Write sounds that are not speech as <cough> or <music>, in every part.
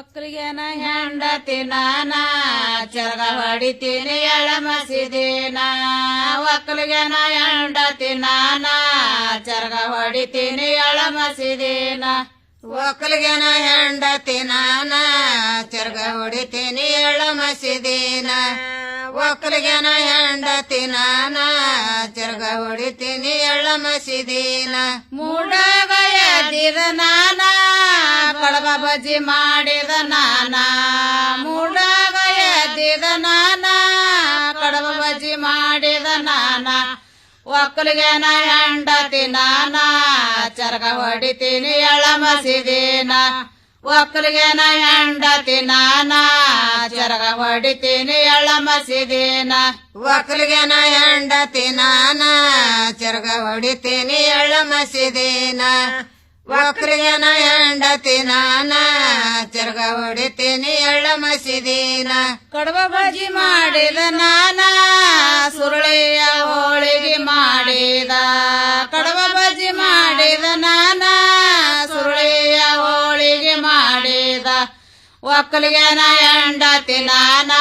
ಒಕ್ಕಲಿಗೆನ ಹೆಂಡತಿ ನಾನ, ಚರಗ ಹೊಡಿತೀನಿ ಎಳ ಮಸಿದಿನ ಒಕ್ಕಲಿಗೆ ಹೆಂಡತಿ ನಾನ, ಚರಗ ಹೊಡಿತೀನಿ ಎಳ ಮಸಿದಿನ ಒಕ್ಕಲಿಗೆ ಹೆಂಡತಿ ನಾನ, ಚರ್ಗ ಹೊಡಿತೀನಿ ಎಳ್ಳ ಮಸಿದಿನ ಒಕ್ಕಲಿಗೆ ಹೆಂಡತಿ ನಾನ, ಚರ್ಗ ಹೊಡಿತೀನಿ ಎಳ ಮಸಿದಿನ ಮೂಡಾಗ ಬಜ್ಜಿ ಮಾಡಿದ ನಾನ, ಮೂಡಾಗ ಎದ್ದಿದ ನಾನ, ಕಡಬ ಬಜ್ಜಿ ಮಾಡಿದ ನಾನ ಒಕ್ಕಲಿಗೆನ ಹೆಂಡತಿ ನಾನ ಚರಗ ಹೊಡಿತೀನಿ ಎಳ ಮಸಿದಿನ ಒಕ್ಕಲಿಗೆನ ಹೆಂಡತಿ ನಾನ ಚರಗ ಹೊಡಿತೀನಿ ಎಳ ಮಸಿದಿನ ಒಕ್ಕಲಿಗೆನ ಹೆಂಡತಿ ನಾನ ಚರಗ ಹೊಡಿತೀನಿ ಎಳ ಮಸಿದಿನ. ಒಕ್ಕಲಿಗೆನ ಹೆಂಡತಿ ನಾನ, ತಿರ್ಗ ಹೊಡಿತೀನಿ ಎಳ್ಳ ಮಸಿದಿನ ಕಡವ ಬಜ್ಜಿ ಮಾಡಿದ ನಾನ, ಸುರುಳಿಯ ಹೋಳಿಗೆ ಮಾಡಿದ. ಕಡವ ಬಜ್ಜಿ ಮಾಡಿದ ನಾನ, ಸುರುಳಿಯ ಹೋಳಿಗೆ ಮಾಡಿದ. ಒಕ್ಕಲಿಗೆನ ಹೆಂಡತಿ ನಾನ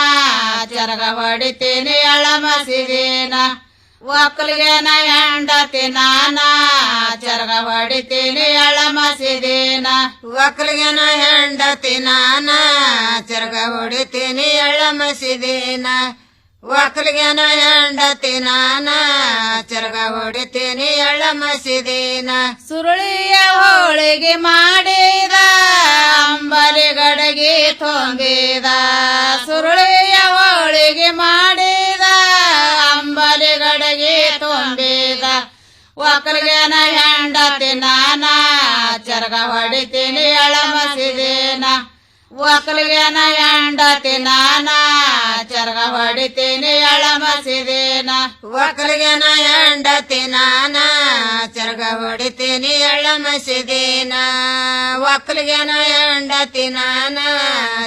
ಚರಗ ಹೊಡಿತೀನಿ ಎಳ್ಳ ಮಸಿದಿನ ಒಕ್ಕಲಿಗೆನ ಹೆಂಡತಿ ನಾನ ಚರಗ ಹೊಡಿತೀನಿ ಎಳ ಮಸಿದೀನ ಒಕ್ಕಲಿಗೆ ಹೆಂಡತಿ ನಾನ ಚರಗ ಹೊಡಿತೀನಿ ಎಳ್ಳ ಮಸಿದೀನ ಒಕ್ಕಲಿಗೆ ಹೆಂಡತಿ ನಾನ ಚರಗ ಹೊಡಿತೀನಿ ಎಳ್ಳ ಮಸಿದೀನ ಸುರುಳಿಯ ಹೋಳಿಗೆ ಮಾಡಿದ ಅಂಬಲಿ ಗಡಗಿ ತುಂಬಿದ. ಸುರುಳಿಯ ಹೋಳಿಗೆ ಮಾಡಿದ ಒಕ್ಕಲಿಗೆನ ಹೆಂಡತಿ ನಾನ, ಚರಗ ಹೊಡಿತೀನಿ ಎಳ ಮಸಿದಿನ ಹೆಂಡತಿ ನಾನ, ಚರಗ ಹೊಡಿತೀನಿ ಎಳ ಮಸಿದಿನ ಒಕ್ಕಲಿಗೆನ ಹೆಂಡತಿ ನಾನ, ಚರಗ ಹೊಡಿತೀನಿ ಎಳ್ಳ ಮಸಿದಿನ ಒಕ್ಕಲಿಗೆನ ಹೆಂಡತಿ ನಾನ,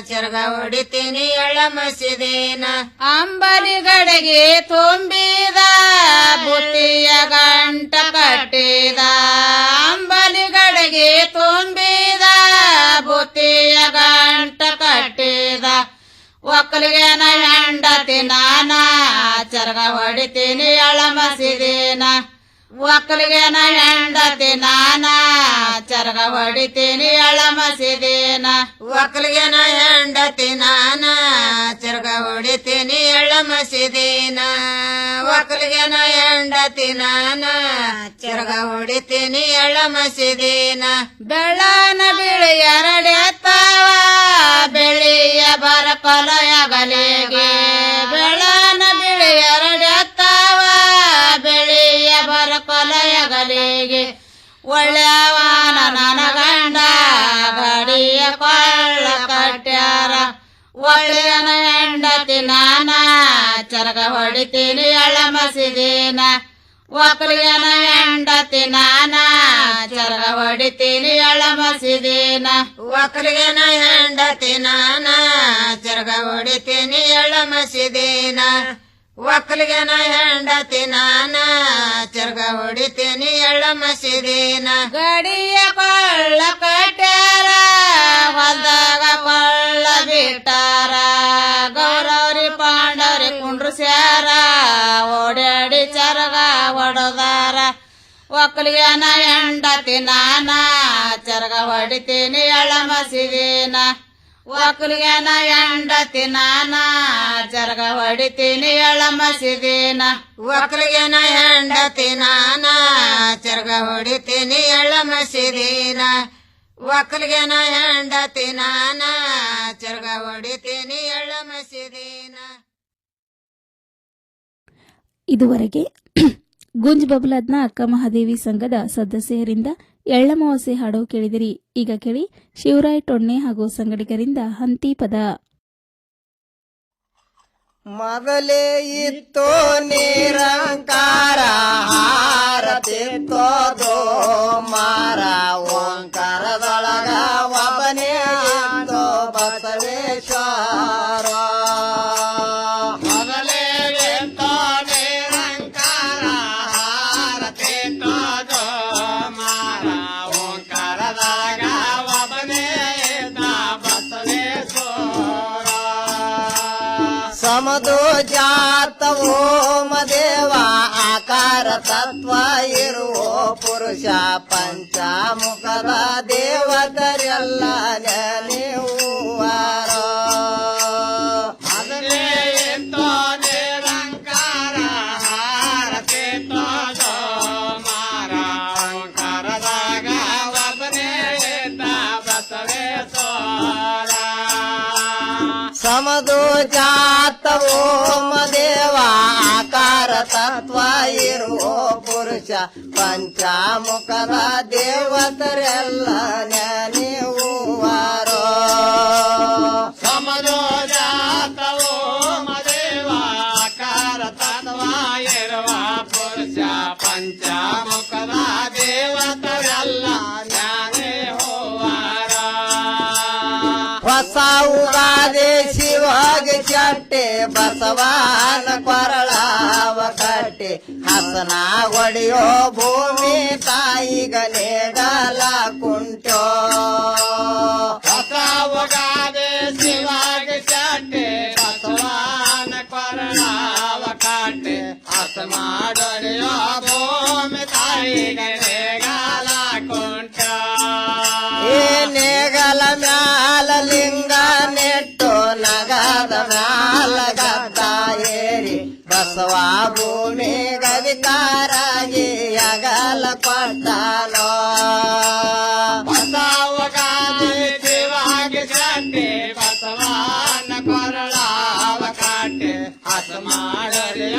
ಚರ್ಗ ಹೊಡಿತೀನಿ, ಎಳ್ಳ ಮಸಿದೇನ. ಅಂಬಲಿ ಗಡಗೆ ತುಂಬಿದ, ಬುತ್ತಿಯ ಗಂಟ ಕಟ್ಟಿದ. ಅಂಬಲಿ ಗಡಗೆ ತುಂಬಿದ, ಬುತ್ತಿಯ ಗಂಟ ಕಟ್ಟಿದ. ಒಕ್ಕಲಿಗೆ ಹೆಂಡತಿ ನಾನ, ಚರಗ ಹೊಡಿತೀನಿ ಎಳ ಮಸಿದೇನ. ಒಕ್ಕಲಿಗೆ ಹೆಂಡತಿ ನಾನ ಚರಗ ಹೊಡಿತೀನಿ ಎಳ ಮಸಿದಿನ ಒಕ್ಕಲಿಗೆನ ಹೆಂಡತಿ ನಾನ ಚರಗ ಹೊಡಿತೀನಿ ಎಳ್ಳ ಮಸಿದಿನ ಒಕ್ಕಲಿಗೆನ ಹೆಂಡತಿ ನಾನ ಚರಗ ಹೊಡಿತೀನಿ ಎಳ್ಳ ಮಸಿದಿನ ಬೆಳ್ಳನ ಬಿಳಿ ಎರಡೆತ್ತವ ಬೆಳಿಯ ಬರ ಕೊಲೆಯಗಲಿಗೆ ಬೆಳ್ಳನ ಚರಗ ಹೊಡಿತೀನಿ ಎಳ ಮಸಿದಿನ ಒಕ್ಕಲಿಗನ ಹೆಂಡತಿ ನಾನ ಚರಗ ಹೊಡಿತೀನಿ ಎಳ ಒಕ್ಕಲಿಗನ ಹೆಂಡತಿ ನಾನ ಚರಗ ಹೊಡಿತೀನಿ ಎಳ್ಳ ಒಕ್ಕಲಿಗನ ಹೆಂಡತಿ ನಾನ ಚರ್ಗ ಹೊಡಿತೀನಿ ಎಳ್ಳ ಮಸಿದಿನ ಗಡಿಯ ಕೊಳ್ಳ ಕಟ್ಯಾರ ಕುಂಡ್ರಸ್ಯಾರ ಓಡಾಡಿ ಚರಗ ಹೊಡದಾರ ಒಕ್ಕಲಿಗನ ಹೆಂಡತಿ ನಾನ, ಚರಗ ಹೊಡಿತೀನಿ ಎಳ ಒಕ್ಕಲಿಗನ ಹೆಂಡತಿ ನಾನ, ಚರಗ ಹೊಡಿತೀನಿ ಎಳ ಒಕ್ಕಲಿಗೆ ಒಕ್ಕಲಿಗೆನ ಹೆಂಡತಿ ನಾನ, ಚರ್ಗ ಹೊಡಿತೀನಿ ಎಳಮಸಿದೀನ. ಒಕ್ಕಲಿಗೆ ಒಕ್ಕಲಿಗೆನ ಹೆಂಡತಿ ನಾನ, ಚರ್ಗ ಹೊಡಿತೀನಿ ಎಳ್ಳ ಮಸಿದಿನ ಇದುವರೆಗೆ <clears throat> ಗುಂಜ್ ಬಬ್ಲಾದ್ನ ಅಕ್ಕ ಮಹಾದೇವಿ ಸಂಘದ ಸದಸ್ಯರಿಂದ ಎಳ್ಳಮಾವಾಸ್ಯೆ ಹಾಡು ಕೇಳಿದಿರಿ. ಈಗ ಕೇಳಿ ಶಿವರಾಯ್ ಟೊಣ್ಣೆ ಹಾಗೂ ಸಂಗಡಿಗರಿಂದ ಹಂತಿ ಪದ. ಮೊದಲೇ ಇತ್ತು ನಿರಂಕಾರ. ಜಾತ ಆಕಾರ ತತ್ವ ಇರುವ ಪುರುಷ ಪಂಚಮುಖದ ದೇವತರೆಲ್ಲ ನೆನೆಯುವಾರೋ ಸಮದು ಜಾತ ಓಮ ದೇವ ಆಕಾರ ತತ್ವ ಇರೋ ಪುರುಷ ಪಂಚಾಮುಖದ ದೇವತರೆಲ್ಲ ನೆನೆಯುವಾರೋ ಬಸವಾನ ಕೊರಳಾವ ಕಟ್ಟೆ ಹಸನ ಒಡೆಯೋ ಭೂಮಿ ತಾಯಿಗ ನೇಡಲ ಕುಂಟೋ ಹೊಸ ಒಗಾದೆ ಶಿವಾಗಿ ಚಾಟೆ ಬಸವಾನ ಕೊರಳಾವ ಕಾಟೆ ಹಸ ಮಾಡೋ ಭೂಮಿ ತಾಯಿಗೆ ಭೂಮಿ ಗವಿಕಾರಾಗಿ ಅಗಲ ಕೊಟ್ಟಲೋ ಮಾಡಲಿಯ